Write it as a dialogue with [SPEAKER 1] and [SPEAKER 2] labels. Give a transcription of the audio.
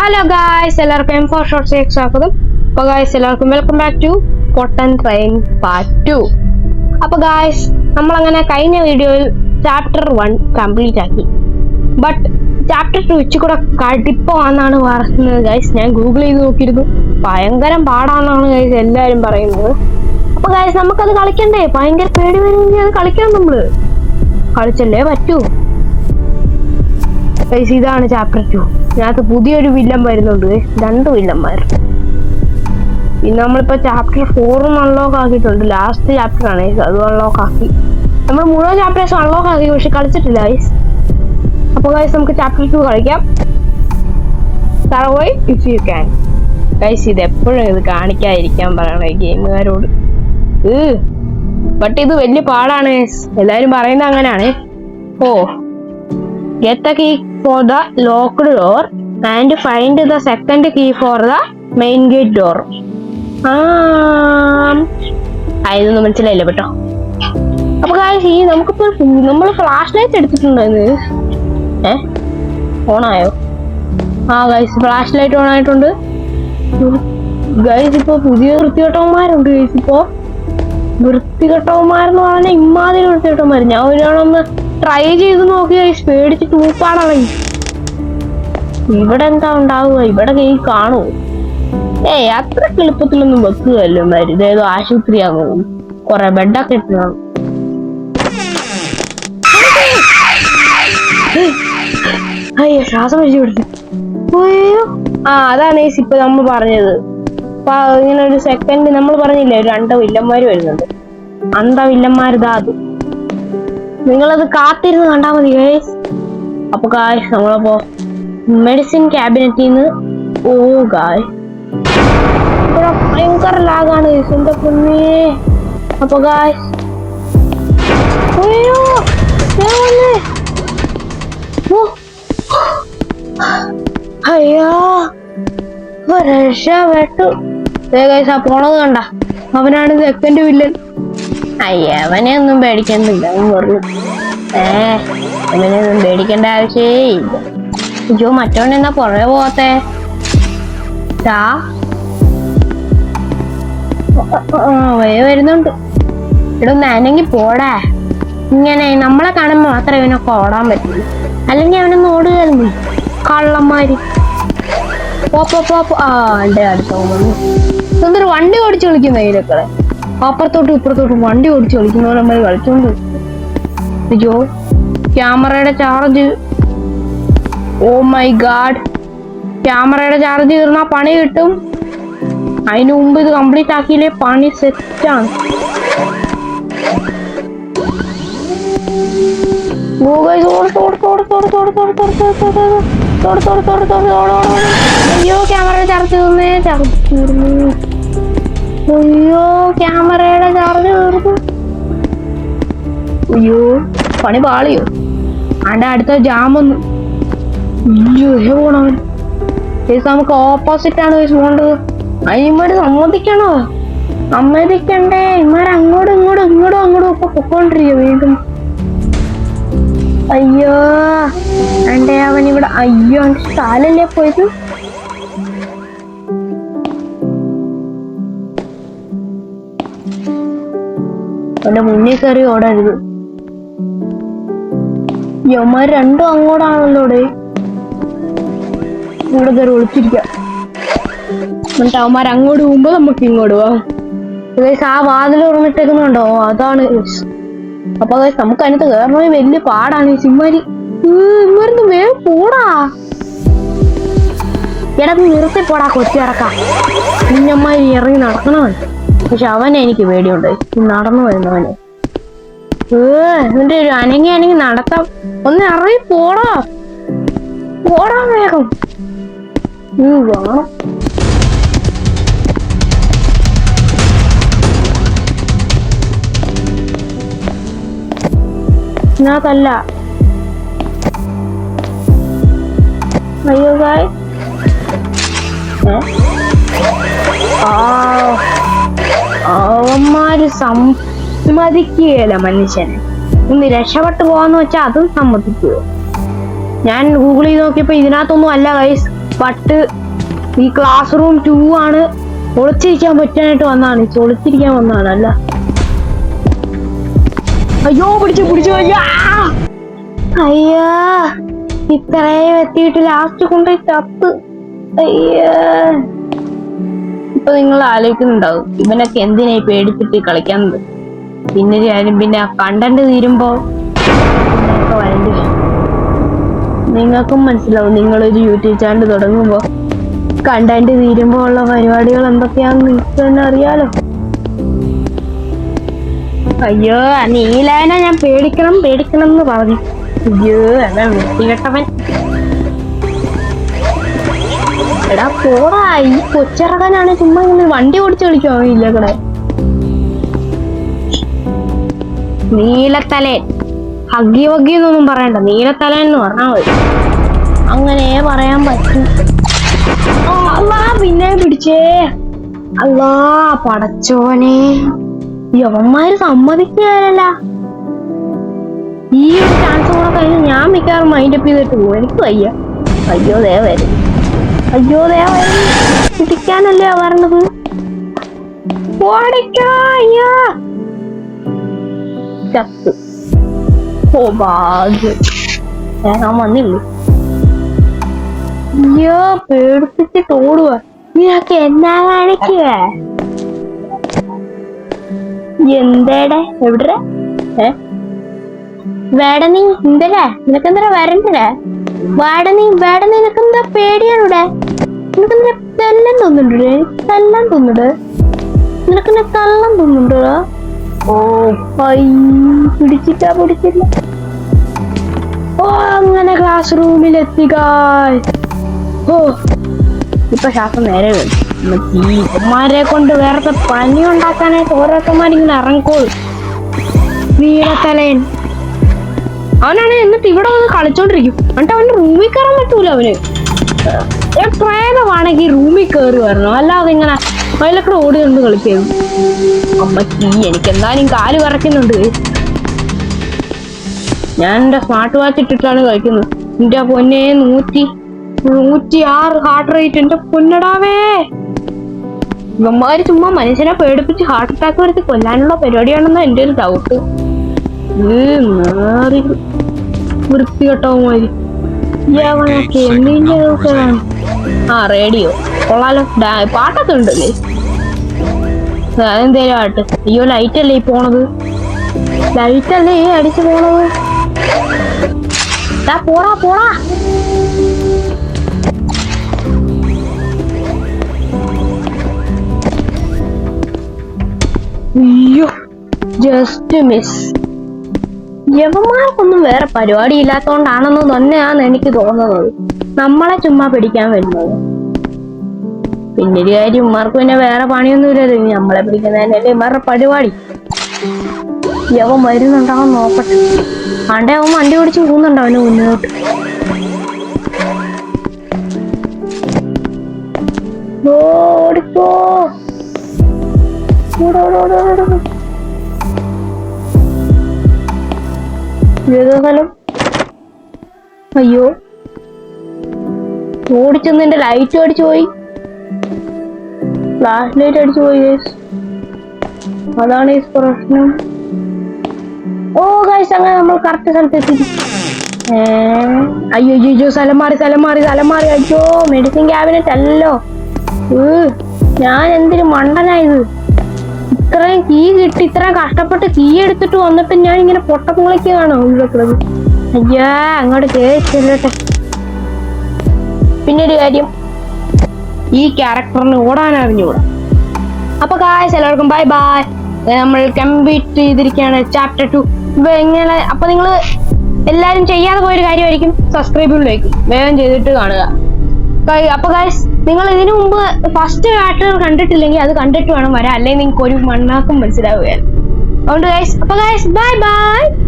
[SPEAKER 1] Hello guys എല്ലാവർക്കും M for shorts സ്വാഗതം. അപ്പോൾ ഗായ്സ് എല്ലാവർക്കും വെൽക്കം ബാക്ക് ടു പൊട്ടൻ ട്രെയിൻ പാർട്ട് ടു അപ്പോൾ ഗായ്സ് നമ്മളങ്ങനെ കഴിഞ്ഞ വീഡിയോയിൽ ചാപ്റ്റർ വൺ കംപ്ലീറ്റ് ആക്കി. ബട്ട് ചാപ്റ്റർ ടു ഇച്ചിരി കൂടെ കടിപ്പമാണെന്നാണ് പറയുന്നത് ഗായ്സ് ഞാൻ ഗൂഗിൾ ചെയ്ത് നോക്കിയിരുന്നു. ഭയങ്കരം പാടാണെന്നാണ് ഗായ്സ് എല്ലാവരും പറയുന്നത്. അപ്പോൾ ഗായ്സ് നമുക്കത് കളിക്കണ്ടേ? ഭയങ്കര പേടി വരുമെങ്കിൽ അത് കളിക്കണം നമ്മൾ. കളിച്ചല്ലേ പറ്റൂ. ഗൈസ് ഇതാണ് ചാപ്റ്റർ ടു ഇതിനകത്ത് പുതിയൊരു വില്ലൻ വരുന്നുണ്ട്. രണ്ട് വില്ലന്മാർ പിന്നെ നമ്മളിപ്പോ ചാപ്റ്റർ ഫോറും അൺലോക്ക് ആക്കിയിട്ടുണ്ട്. ലാസ്റ്റ് ചാപ്റ്റർ ആണ്. അത് അൺലോക്ക് ആക്കി. നമ്മൾ മുഴുവൻ ചാപ്റ്റേഴ്സ് അൺലോക്ക് ആക്കി പക്ഷെ കളിച്ചിട്ടില്ല ഗൈസ് അപ്പോൾ ഗൈസ് നമുക്ക് ചാപ്റ്റർ ടു കളിക്കാം. Survive if you can guys ഇത് എപ്പോഴും ഇത് കാണിക്കാതിരിക്കാൻ പറയണം ഗെയിമുകാരോട് ബട്ട് ഇത് വലിയ പാടാണ്. എല്ലാവരും പറയുന്നത് അങ്ങനെയാണ്. ഓ get the key for the locked door and find the second key for the main gate door ആ ആ, മനസ്സിലായില്ല കേട്ടോ. അപ്പൊ കാര്യം ഈ നമുക്കിപ്പോ നമ്മൾ ഫ്ലാഷ് ലൈറ്റ് എടുത്തിട്ടുണ്ടായിരുന്നു. ഏ? ഓണായോ? ആ ഗൈസ് ഫ്ലാഷ് ലൈറ്റ് ഓൺ ആയിട്ടുണ്ട്. ഗൈസ് ഇപ്പൊ പുതിയ വൃത്തികെട്ടവന്മാരുണ്ട് ഗൈസ് ഇപ്പോ. വൃത്തികെട്ടവന്മാരെന്ന് പറഞ്ഞാൽ ഇമ്മാതിരി വൃത്തികെട്ടവന്മാർ ഞാൻ ഒരാളൊന്ന് ട്രൈ ചെയ്ത് നോക്കി ഗൈസ് പേടിച്ച് തൂപ്പാടായി ഇവിടെ എന്താ ഉണ്ടാവുക? ഇവിടെ കൈ കാണുമോ ഏയ് അത്ര എളുപ്പത്തിലൊന്നും വെക്കുകയല്ലോ മാര് ഇതേതോ ആശുപത്രിയാകും കൊറേ ബെഡൊക്കെ ഇട്ടതാണ്. അയ്യോ ശ്വാസം വലിച്ചു അയ്യോ. ആ അതാണ് ഈ ഇപ്പൊ നമ്മൾ പറഞ്ഞത്. ഇങ്ങനെ ഒരു സെക്കൻഡ് നമ്മൾ പറഞ്ഞില്ലേ രണ്ട് വില്ലന്മാര് വരുന്നുണ്ട്. അന്ത വില്ലന്മാരിതാ അത്. നിങ്ങളത് കാത്തിരുന്ന് കണ്ടാ മതി ഗൈസ് അപ്പൊ കായ് നമ്മളപ്പോ മെഡിസിൻ ക്യാബിനറ്റിൽ നിന്ന് ഓ ഗായ് ഭയങ്കര ലാഗാണ് ഗൈസ് പൊന്നേ? അപ്പൊ ഗായ് അയ്യോ. അയ്യോ രക്ഷപ്പെട്ടു ദേ ഗൈസ് ആ പോണത് കണ്ട. അവനാണ് സെക്കൻഡ് വില്ലൻ. അയ്യ അവനെ ഒന്നും പേടിക്കണ്ടില്ല പറഞ്ഞു ഏ അവനെ ഒന്നും പേടിക്കേണ്ട ആവശ്യമേ ഇല്ല. അയ്യോ മറ്റവൻ എന്നാ പുറകെ പോകത്തെ ദാ. ആ, വേ വരുന്നുണ്ട്. ഇവിടെ ഒന്ന് അനങ്ങി പോടാ. ഇങ്ങനെ നമ്മളെ കാണുമ്പോ മാത്രമേ ഇവനൊക്കെ ഓടാൻ പറ്റുള്ളൂ അല്ലെങ്കിൽ അവനൊന്ന് ഓടുകയായിരുന്നു. കള്ളന്മാര്. പോ പോ പോ പോ. ആ എന്റെ അടുത്ത് പോകുന്നു വണ്ടി ഓടിച്ചു കളിക്കുന്ന ഇതിലൊക്കെ അപ്പുറത്തോട്ടും ഇപ്പുറത്തോട്ടും വണ്ടി ഓടിച്ച് കളിക്കുന്നവരെ നമ്മൾ കളിച്ചോണ്ട് അയ്യോ ക്യാമറയുടെ ചാർജ് ഓ മൈ ഗാഡ് ക്യാമറയുടെ ചാർജ് തീർന്നാ പണി കിട്ടും അതിനു മുമ്പ് ഇത് കംപ്ലീറ്റ് ആക്കിയില്ലേ പണി സെറ്റാണ് അയ്യോ ക്യാമറയുടെ ചാർജ് തീർന്നേ ചാർജ് തീർന്നു അയ്യോ ക്യാമറയുടെ ചാർജ് തീർന്നു. അയ്യോ പണി പാളിയോ. ആണ്ട് അടുത്ത ജാം അയ്യോ പോണവൻ നമുക്ക് ഓപ്പോസിറ്റ് ആണ് കേസ് പോകേണ്ടത് അതിന്മാര് സമ്മതിക്കണോ? സമ്മതിക്കണ്ടേ. ഇമാര് അങ്ങോട്ടും ഇങ്ങോട്ടും ഇങ്ങോട്ടും അങ്ങോട്ടും ഒക്കെ പൊക്കോണ്ടിരിക്കുക വീണ്ടും. അയ്യോ അണ്ടേ അവൻ ഇവിടെ അയ്യോ അവന്റെ കാലല്ലേ പോയത്? അവന്റെ മുന്നിൽ കയറി ഓടരുത്. യമാർ രണ്ടും അങ്ങോട്ടാണല്ലോ ഇവിടെ കയറി ഒളിച്ചിരിക്കാം. എന്നിട്ട് അവന്മാർ അങ്ങോട്ട് പോകുമ്പോ നമുക്ക് ഇങ്ങോട്ട് പോവാം. ആ വാതിൽ ഉറങ്ങിട്ടേക്കുന്നുണ്ടോ അതാണ്. അപ്പൊ നമുക്ക് അതിനകത്ത് കയറണമെങ്കിൽ വലിയ പാടാണ് സിമ്മാരി ഇവരുന്ന് വേഗം പോടാ. എടാ നിർത്തി പോടാ കൊച്ചിറക്കാം കുഞ്ഞമ്മാരി ഇറങ്ങി നടക്കണവൻ. പക്ഷെ അവനെ എനിക്ക് പേടിയുണ്ട്. നടന്നു വരുന്നവനെ. എന്നിട്ട് ഒരു അനങ്ങി അനങ്ങി നടത്താം ഒന്ന് ഇറങ്ങി പോടാ. പോടാ വേഗം. നീ വേണം ഇതിനകത്തല്ല. അയ്യോ ഗായ് അവന്മാര് സമ്മതിക്കുകയല്ല മനുഷ്യനെ. ഒന്ന് രക്ഷപ്പെട്ടു പോവാന്ന് വെച്ചാൽ അതും സമ്മതിക്കുക ഞാൻ ഗൂഗിൾ ചെയ്ത് നോക്കിയപ്പോ ഇതിനകത്തൊന്നും അല്ല ഗൈസ് ബട്ട് ഈ ക്ലാസ് റൂം ടു ആണ്. ഒളിച്ചിരിക്കാൻ പറ്റാനായിട്ട് വന്നാണ് ഒളിച്ചിരിക്കാൻ വന്നാണ് അല്ല. അയ്യോ പിടിച്ചു പിടിച്ചു അയ്യാ! ഇത്രയും എത്തിയിട്ട് ലാസ്റ്റ് കൊണ്ടുപോയി ചത്ത് അയ്യോ! ഇപ്പൊ നിങ്ങൾ ആലോചിക്കുന്നുണ്ടാവും ഇവനൊക്കെ എന്തിനാ പേടിച്ചിട്ട് കളിക്കാന്നത് പിന്നെ ഞാനും പിന്നെ കണ്ടന്റ് തീരുമ്പോ. നിങ്ങൾക്കും മനസ്സിലാവും നിങ്ങളൊരു യൂട്യൂബ് ചാനൽ തുടങ്ങുമ്പോ കണ്ടന്റ് തീരുമ്പോ ഉള്ള പരിപാടികൾ എന്തൊക്കെയാന്ന് നിങ്ങൾക്ക് തന്നെ അറിയാലോ. അയ്യോ നീലായന ഞാൻ പേടിക്കണം പേടിക്കണം എന്ന് പറഞ്ഞു. അയ്യോ എന്നാ വൃത്തികെട്ടവൻ. എടാ പോടാ ഈ കൊച്ചിറക്കാനാണ് ചുമ്മാ ഇങ്ങനെ വണ്ടി ഓടിച്ചു കളിക്കോ ഇല്ല കടെ നീലത്തലേൻ ഹഗ്ഗി വഗ്ഗി എന്നൊന്നും പറയണ്ട നീലത്തലേൻ എന്ന് പറഞ്ഞാൽ മതി. അങ്ങനെ പറയാൻ പറ്റും. അല്ലാ പിന്നെ പിടിച്ചേ. അല്ലാ പടച്ചോനെ. യവന്മാര് സമ്മതിക്കുകയല്ല ഈ ഒരു ചാൻസ് കൂടെ കഴിഞ്ഞ് ഞാൻ മിക്കവാറും മൈൻഡ് അപ്പ് ചെയ്തിട്ട് പോകും എനിക്ക് വയ്യ. അയ്യോ ദേ വരും. അയ്യോ പിടിക്കാനല്ലേ പറഞ്ഞത് അയ്യോ. പേടിപ്പിച്ചിട്ട് ഓടുക നീയൊക്കെ എന്നാ കാണിക്കുക എന്തേടെ? എവിടെ ഏ? വേട നീ എന്തരാ നിനക്കെന്തരാ ഓ അങ്ങനെ ക്ലാസ് റൂമിൽ എത്തിക ഓ ഇപ്പൊ ശ്വാസം നേരെ ടീച്ചർമാരെ കൊണ്ട് വേറെ പണി ഉണ്ടാക്കാനായിട്ട് ഓരോരുത്തന്മാരിങ്ങനെ ഇറങ്ങിക്കോളും. വീരത്തലയൻ അവനാണ് എന്നിട്ട് ഇവിടെ വന്ന് കളിച്ചോണ്ടിരിക്കും. എന്നിട്ട് അവന്റെ റൂമിൽ കയറാൻ പറ്റൂല അവന്. പ്രേതമാണെങ്കിൽ റൂമിൽ കയറി വരണം അല്ലാതെ ഇങ്ങനെ അതിലൊക്കെ ഓടി കൊണ്ട് കളിക്കും തീ എനിക്ക് എന്തായാലും കാൽ വിറയ്ക്കുന്നുണ്ട്. ഞാൻ എന്റെ സ്മാർട്ട് വാച്ച് ഇട്ടിട്ടാണ് കളിക്കുന്നത്. എന്റെ പൊന്നെ നൂറ്റി നൂറ്റി ആറ് ഹാർട്ട് റേറ്റ് എന്റെ പൊന്നടാവേ. ഇവന്മാര് ചുമ്മാ മനുഷ്യനെ പേടിപ്പിച്ച് ഹാർട്ട് അറ്റാക്ക് വരുത്തി കൊല്ലാനുള്ള പരിപാടിയാണെന്ന് എന്റെ ഒരു ഡൗട്ട് ആ റേഡിയോ കൊള്ളാലോ. പാട്ടൊക്കെ ഉണ്ടല്ലേ? അതെന്തേലും ആട്ടെ അയ്യോ ലൈറ്റ് അല്ലേ ഈ പോണത്? ലൈറ്റ് അല്ലേ ഈ അടിച്ചു പോണത്? പോടാ പോടാ. അയ്യോ ജസ്റ്റ് മിസ് യവന്മാർക്കൊന്നും വേറെ പരിപാടി ഇല്ലാത്തോണ്ടാണെന്ന് തന്നെയാണ് എനിക്ക് തോന്നുന്നത്. നമ്മളെ ചുമ്മാ പിടിക്കാൻ വരുന്നത്. പിന്നെ ഒരു കാര്യം ഉമ്മാർക്ക് പിന്നെ വേറെ പണിയൊന്നുമില്ലല്ലോ ഇനി നമ്മളെ പിടിക്കുന്നതിനല്ലേ ഇമാരുടെ പരിപാടി? യവൻ വരുന്നുണ്ടാവും നോക്കട്ടെ. ആണ്ടെ അവൻ വണ്ടി ഓടിച്ച് പോകുന്നുണ്ടോ അവന് മുന്നോട്ട്? ഓടിപ്പോ ഓട്, സ്ഥലം അയ്യോ. ഓടിച്ചെന്ന് എന്റെ ലൈറ്റ് അടിച്ചു പോയി. ഫ്ലാഷ് ലൈറ്റ് അടിച്ചു പോയി. അതാണ് ഈ പ്രശ്നം. ഓ ഗൈസ് അങ്ങനെ നമ്മൾ കറക്റ്റ് സ്ഥലത്ത് എത്തി അയ്യോ അയ്യോ സ്ഥലം മാറി സ്ഥലം മാറി സ്ഥലം മാറി. അയ്യോ മെഡിസിൻ ക്യാബിനറ്റ് അല്ലോ. ഏ, ഞാൻ എന്തിനു മണ്ടനായത് ഇത്രയും കീ കിട്ടി ഇത്രയും കഷ്ടപ്പെട്ട് കീ എടുത്തിട്ട് വന്നിട്ട് ഞാൻ ഇങ്ങനെ പൊട്ടക്കുളിക്കാണോ ഒഴിവാക്കുന്നത്. അയ്യാ അങ്ങോട്ട് കേട്ടില്ലട്ടെ പിന്നെ ഒരു കാര്യം ഈ ക്യാരക്ടറിന് ഓടാൻ അറിഞ്ഞുകൂടാ? അപ്പൊ കായസ് എല്ലാവർക്കും ബൈ ബൈ നമ്മൾ കംപ്ലീറ്റ് ചെയ്തിരിക്കുകയാണ് ചാപ്റ്റർ ടു ഇപ്പൊ എങ്ങനെ അപ്പൊ നിങ്ങൾ എല്ലാരും ചെയ്യാതെ പോയൊരു കാര്യമായിരിക്കും. സബ്സ്ക്രൈബിലേക്ക് വേഗം ചെയ്തിട്ട് കാണുക. അപ്പൊ ഗായ്സ് നിങ്ങൾ ഇതിനു മുമ്പ് ഫസ്റ്റ് ചാപ്റ്റർ കണ്ടിട്ടില്ലെങ്കിൽ അത് കണ്ടിട്ട് വേണം വരാൻ. അല്ലെങ്കിൽ നിങ്ങൾക്ക് ഒരു മണ്ണാക്കും മനസ്സിലാവുകയാണ്. അതുകൊണ്ട് ഗൈസ് അപ്പൊ ഗൈസ് ബൈ ബൈ